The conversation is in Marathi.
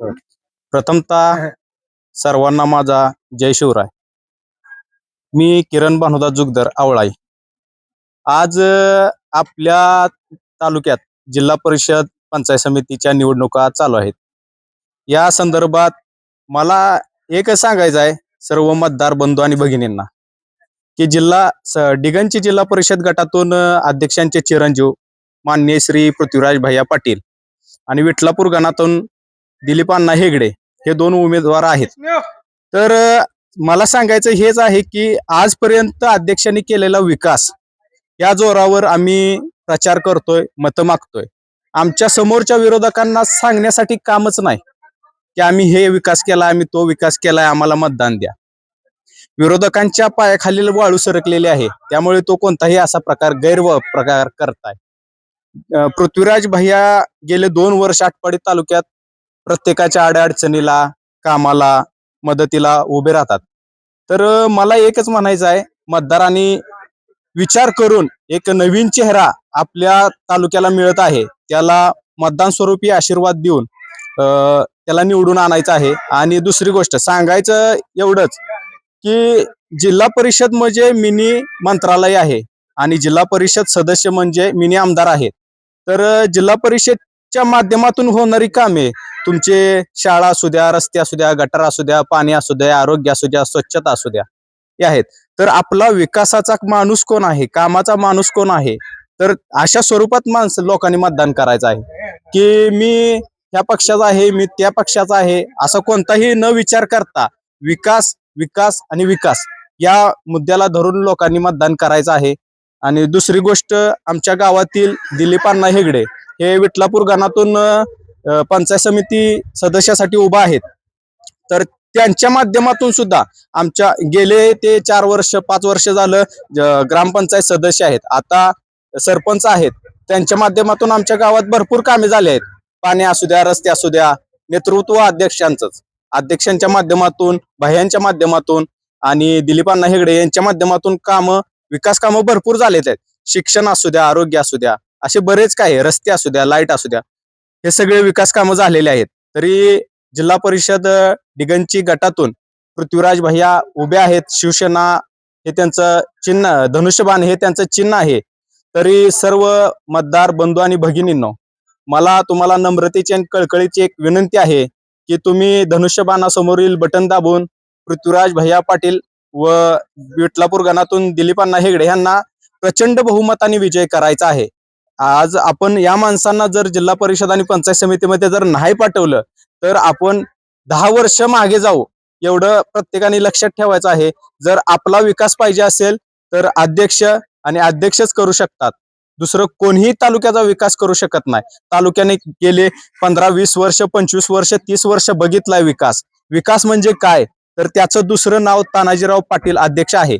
प्रथमतः सर्वांना माझा जय शिवराय. मी किरण भानुदा जुगदर आवळाई. आज आपल्या तालुक्यात जिल्हा परिषद पंचायत समितीच्या निवडणुका चालू आहेत. या संदर्भात मला एकच सांगायचं आहे सर्व मतदार बंधू आणि भगिनींना की जिल्हा स- डिगंची जिल्हा परिषद गटातून अध्यक्षांचे चिरंजीव माननीय श्री पृथ्वीराज भैया पाटील आणि विठलापूर गणातून दिलीप अण्णा हेगडे हे दोन उमेदवार आहेत. तर मला सांगायचं हेच आहे की आजपर्यंत अध्यक्षांनी केलेला विकास या जोरावर आम्ही प्रचार करतोय मतं मागतोय. आमच्या समोरच्या विरोधकांना सांगण्यासाठी कामच नाही की आम्ही हे विकास केला आम्ही तो विकास केलाय आम्हाला मतदान द्या. विरोधकांच्या पायाखालील वाळू सरकलेली आहे त्यामुळे तो कोणताही असा प्रकार गैर प्रकार करताय पृथ्वीराज भैया गेले दोन वर्ष आटपाडी तालुक्यात प्रत्येकाच्या अडचणीला कामाला मदतीला उभे राहतात. तर मला एकच म्हणायचं आहे. मतदारांनी विचार करून एक नवीन चेहरा आपल्या तालुक्याला मिळत आहे. त्याला मतदान स्वरूपी आशीर्वाद देऊन त्याला निवडून आणायचं आहे. आणि दुसरी गोष्ट सांगायचं एवढंच की जिल्हा परिषद म्हणजे मिनी मंत्रालय आहे. आणि जिल्हा परिषद सदस्य म्हणजे मिनी आमदार आहेत. तर जिल्हा परिषद च्या माध्यमातून होणारी कामे. तुमचे शाळा असू द्या रस्ते असू द्या गटर असू द्या पाणी असू द्या आरोग्य असू द्या स्वच्छता असू द्या हे आहेत. तर आपला विकासाचा माणूस कोण आहे? कामाचा माणूस कोण आहे? तर अशा स्वरूपात माणसं लोकांनी मतदान करायचं आहे. की मी ह्या पक्षाचा आहे मी त्या पक्षाचा आहे असा कोणताही न विचार करता विकास विकास आणि विकास या मुद्द्याला धरून लोकांनी मतदान करायचं आहे. आणि दुसरी गोष्ट आमच्या गावातील दिलीप हेगडे हे विठलापूर गणातून पंचायत समिती सदस्यासाठी उभा आहेत. तर त्यांच्या माध्यमातून सुद्धा आमच्या गेले ते चार वर्ष पाच वर्ष झालं ग्रामपंचायत सदस्य आहेत. आता सरपंच आहेत. त्यांच्या माध्यमातून आमच्या गावात भरपूर कामे झाले आहेत. पाणी असू द्या रस्ते असू द्या नेतृत्व अध्यक्षांचंच. अध्यक्षांच्या माध्यमातून भयांच्या माध्यमातून आणि दिलीपांना हेगडे यांच्या माध्यमातून कामं विकास कामं भरपूर झालेत. आहेत शिक्षण असू द्या आरोग्य असू द्या असे बरेच काही रस्ते असू द्या लाइट असू द्या हे सगळे विकास कामं झालेले आहेत. तरी जिल्हा परिषद डिगनची डिगंची गटातून पृथ्वीराज भैया उभे आहेत. शिवसेना हे त्यांचं चिन्ह धनुष्यबाण हे त्यांचं चिन्ह आहे. तरी सर्व मतदार बंधू आणि भगिनींनो मला तुम्हाला नम्रतेची आणि कळकळीची एक विनंती आहे की तुम्ही धनुष्यबाणासमोरील बटन दाबून पृथ्वीराज भैया पाटील व विठलापूर गणातून दिलीपांना हेगडे यांना प्रचंड बहुमताने विजय करायचा आहे. आज आपण या माणसांना जर जिल्हा परिषद आणि पंचायत समितीमध्ये जर नाही पाठवलं तर आपण दहा वर्ष मागे जाऊ एवढं प्रत्येकाने लक्षात ठेवायचं आहे. जर आपला विकास पाहिजे असेल तर अध्यक्ष आणि अध्यक्षच करू शकतात. दुसरं कोणीही तालुक्याचा विकास करू शकत नाही. तालुक्याने गेले पंधरा वीस वर्ष पंचवीस वर्ष तीस वर्ष बघितलाय विकास. विकास म्हणजे काय? तर त्याचं दुसरं नाव तानाजीराव पाटील अध्यक्ष आहे.